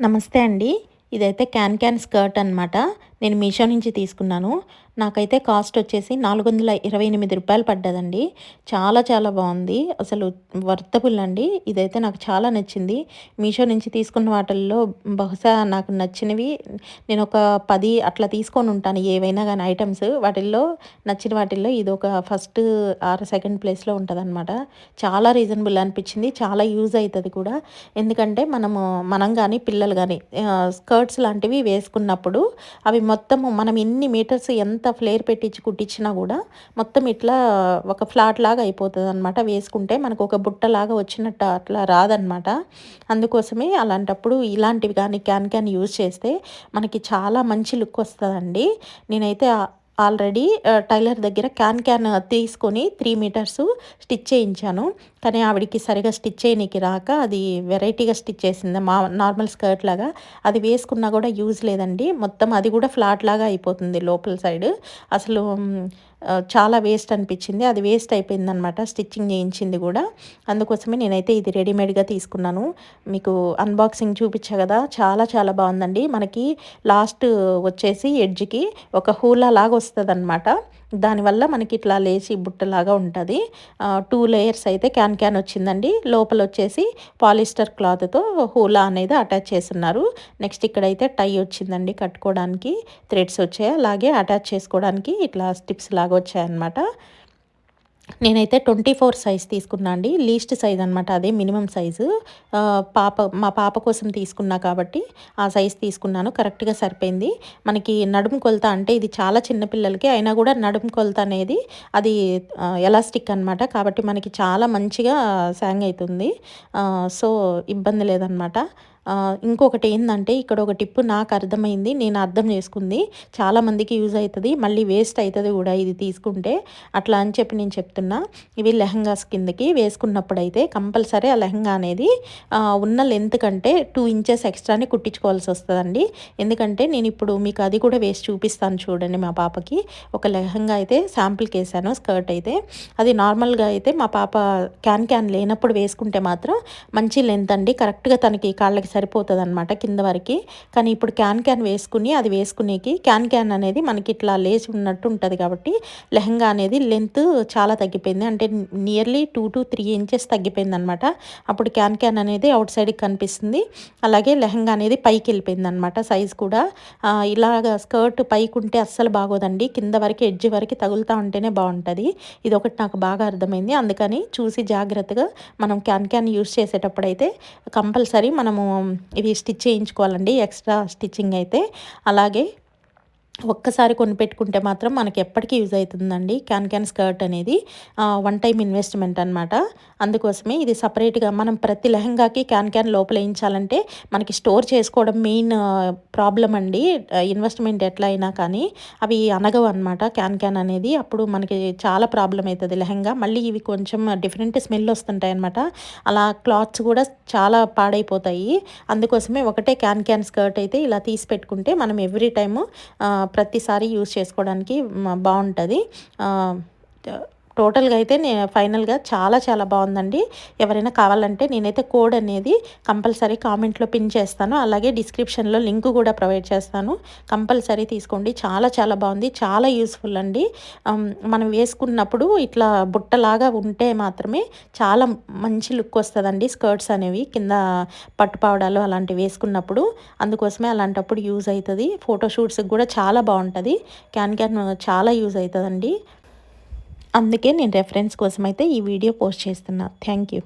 నమస్తే అండి. ఇదైతే క్యాన్ క్యాన్ స్కర్ట్ అనమాట నేను మీషో నుంచి తీసుకున్నాను. నాకైతే కాస్ట్ వచ్చేసి నాలుగు వందల ఇరవై ఎనిమిది రూపాయలు పడ్డదండి. చాలా చాలా బాగుంది. అసలు వర్తబుల్ అండి. ఇదైతే నాకు చాలా నచ్చింది. మీషో నుంచి తీసుకున్న వాటిల్లో బహుశా నాకు నచ్చినవి నేను ఒక పది అట్లా తీసుకొని ఉంటాను. ఏవైనా కానీ ఐటమ్స్ వాటిల్లో నచ్చిన వాటిల్లో ఇది ఒక ఫస్ట్ ఆర్ సెకండ్ ప్లేస్లో ఉంటుందన్నమాట. చాలా రీజనబుల్ అనిపించింది. చాలా యూజ్ అవుతుంది కూడా. ఎందుకంటే మనము మనం కానీ పిల్లలు కానీ స్కర్ట్స్ లాంటివి వేసుకున్నప్పుడు అవి మొత్తము మనం ఎన్ని మీటర్స్ ఎంత ఫ్లేర్ పెట్టించి కుట్టించినా కూడా మొత్తం ఇట్లా ఒక ఫ్లాట్ లాగా అయిపోతుంది అనమాట వేసుకుంటే మనకు ఒక బుట్టలాగా వచ్చినట్టు అట్లా రాదనమాట అందుకోసమే అలాంటప్పుడు ఇలాంటివి కానీ క్యాన్ క్యాన్ యూజ్ చేస్తే మనకి చాలా మంచి లుక్ వస్తుందండి. నేనైతే ఆల్రెడీ టైలర్ దగ్గర క్యాన్ క్యాన్ తీసుకొని త్రీ మీటర్స్ స్టిచ్ చేయించాను. కానీ ఆవిడికి సరిగా స్టిచ్ చేయనీకి రాక అది వెరైటీగా స్టిచ్ చేసింది. మా నార్మల్ స్కర్ట్ లాగా. అది వేసుకున్నా కూడా యూజ్ లేదండి. మొత్తం అది కూడా ఫ్లాట్ లాగా అయిపోతుంది లోపల సైడ్. అసలు చాలా వేస్ట్ అనిపించింది. అది వేస్ట్ అయిపోయిందనమాట స్టిచ్చింగ్ చేయించింది కూడా. అందుకోసమే నేనైతే ఇది రెడీమేడ్గా తీసుకున్నాను. మీకు అన్బాక్సింగ్ చూపించా కదా. చాలా చాలా బాగుందండి. మనకి లాస్ట్ వచ్చేసి ఎడ్జ్కి ఒక హూలా లాగా వస్తుంది అనమాట దానివల్ల మనకి ఇట్లా లేచి బుట్టలాగా ఉంటుంది. టూ లేయర్స్ అయితే క్యాన్ క్యాన్ వచ్చిందండి. లోపల వచ్చేసి పాలిస్టర్ క్లాత్తో హూలా అనేది అటాచ్ చేస్తున్నారు. నెక్స్ట్ ఇక్కడైతే టై వచ్చిందండి కట్టుకోవడానికి. థ్రెడ్స్ వచ్చాయి. అలాగే అటాచ్ చేసుకోవడానికి ఇట్లా స్టిప్స్ లాగా వచ్చాయన్నమాట. నేనైతే ట్వంటీ ఫోర్ సైజ్ తీసుకున్నా అండి. లీస్ట్ సైజ్ అనమాట అదే మినిమం సైజు పాప మా పాప కోసం తీసుకున్నా కాబట్టి ఆ సైజ్ తీసుకున్నాను. కరెక్ట్గా సరిపోయింది. మనకి నడుము కొలత అంటే ఇది చాలా చిన్నపిల్లలకి అయినా కూడా నడుము కొలత అనేది అది ఎలాస్టిక్ అనమాట కాబట్టి మనకి చాలా మంచిగా శాంగ్ అవుతుంది. సో ఇబ్బంది లేదనమాట ఇంకొకటి ఏంటంటే ఇక్కడ ఒక టిప్పు నాకు అర్థమైంది నేను అర్థం చేసుకుంది. చాలామందికి యూజ్ అవుతుంది మళ్ళీ వేస్ట్ అవుతుంది కూడా ఇది తీసుకుంటే. అట్లా అని చెప్పి నేను చెప్తున్నా. ఇవి లెహంగాస్ కిందకి వేసుకున్నప్పుడు అయితే కంపల్సరీ ఆ లెహంగా అనేది ఉన్న లెంత్ కంటే టూ ఇంచెస్ ఎక్స్ట్రానే కుట్టించుకోవాల్సి వస్తుందండి. ఎందుకంటే నేను ఇప్పుడు మీకు అది కూడా వేసి చూపిస్తాను చూడండి మా పాపకి. ఒక లెహంగా అయితే శాంపుల్కి వేసాను స్కర్ట్ అయితే. అది నార్మల్గా అయితే మా పాప క్యాన్ క్యాన్ లేనప్పుడు వేసుకుంటే మాత్రం మంచి లెంత్ అండి. కరెక్ట్గా తనకి కాళ్ళకి సరిపోతుంది అనమాట కింద వరకు. కానీ ఇప్పుడు క్యాన్ క్యాన్ వేసుకుని అది వేసుకునేకి క్యాన్ క్యాన్ అనేది మనకి ఇట్లా లేచి ఉన్నట్టు ఉంటుంది కాబట్టి లెహంగా అనేది లెంత్ చాలా తగ్గిపోయింది. అంటే nearly two to three inches తగ్గిపోయింది అనమాట అప్పుడు క్యాన్ క్యాన్ అనేది అవుట్ సైడ్కి కనిపిస్తుంది. అలాగే లెహంగా అనేది పైకి వెళ్ళిపోయింది అనమాట సైజ్ కూడా. ఇలాగ స్కర్ట్ పైకి ఉంటే అస్సలు బాగోదండి. కింద వరకు ఎడ్జ్ వరకు తగులుతూ ఉంటేనే బాగుంటుంది. ఇది ఒకటి నాకు బాగా అర్థమైంది. అందుకని చూసి జాగ్రత్తగా మనం క్యాన్ క్యాన్ యూస్ చేసేటప్పుడు అయితే కంపల్సరీ మనము ఇవి స్టిచ్ చేయించుకోవాలండి. ఎక్స్ట్రా స్టిచ్చింగ్ అయితే. అలాగే ఒక్కసారి కొనిపెట్టుకుంటే మాత్రం మనకి ఎప్పటికీ యూజ్ అవుతుందండి. క్యాన్ క్యాన్ స్కర్ట్ అనేది వన్ టైం ఇన్వెస్ట్మెంట్ అనమాట అందుకోసమే ఇది సపరేట్గా మనం ప్రతి లెహంగాకి క్యాన్ క్యాన్ లోపల వేయించాలంటే మనకి స్టోర్ చేసుకోవడం మెయిన్ ప్రాబ్లం అండి. ఇన్వెస్ట్మెంట్ ఎట్లా అయినా కానీ అవి అనగవు అనమాట క్యాన్ క్యాన్ అనేది అప్పుడు మనకి చాలా ప్రాబ్లం అవుతుంది లెహంగా. మళ్ళీ ఇవి కొంచెం డిఫరెంట్ స్మెల్ వస్తుంటాయి అనమాట అలా క్లాత్స్ కూడా చాలా పాడైపోతాయి. అందుకోసమే ఒకటే క్యాన్ క్యాన్ స్కర్ట్ అయితే ఇలా తీసి పెట్టుకుంటే మనం ఎవ్రీ టైము ప్రతిసారి యూస్ చేసుకోవడానికి బాగుంటుంది. టోటల్గా అయితే నే ఫైనల్గా చాలా చాలా బాగుందండి. ఎవరైనా కావాలంటే నేనైతే కోడ్ అనేది కంపల్సరీ కామెంట్లో పిన్ చేస్తాను. అలాగే డిస్క్రిప్షన్లో లింక్ కూడా ప్రొవైడ్ చేస్తాను. కంపల్సరీ తీసుకోండి. చాలా చాలా బాగుంది. చాలా యూస్ఫుల్ అండి. మనం వేసుకున్నప్పుడు ఇట్లా బుట్టలాగా ఉంటే మాత్రమే చాలా మంచి లుక్ వస్తుందండి. స్కర్ట్స్ అనేవి కింద పట్టుపావడాలు అలాంటివి వేసుకున్నప్పుడు. అందుకోసమే అలాంటప్పుడు యూజ్ అవుతుంది. ఫోటోషూట్స్కి కూడా చాలా బాగుంటుంది. క్యాన్ క్యాన్ చాలా యూజ్ అవుతుందండి. అందుకే నేను రెఫరెన్స్ కోసం అయితే ఈ వీడియో పోస్ట్ చేస్తున్నా. Thank you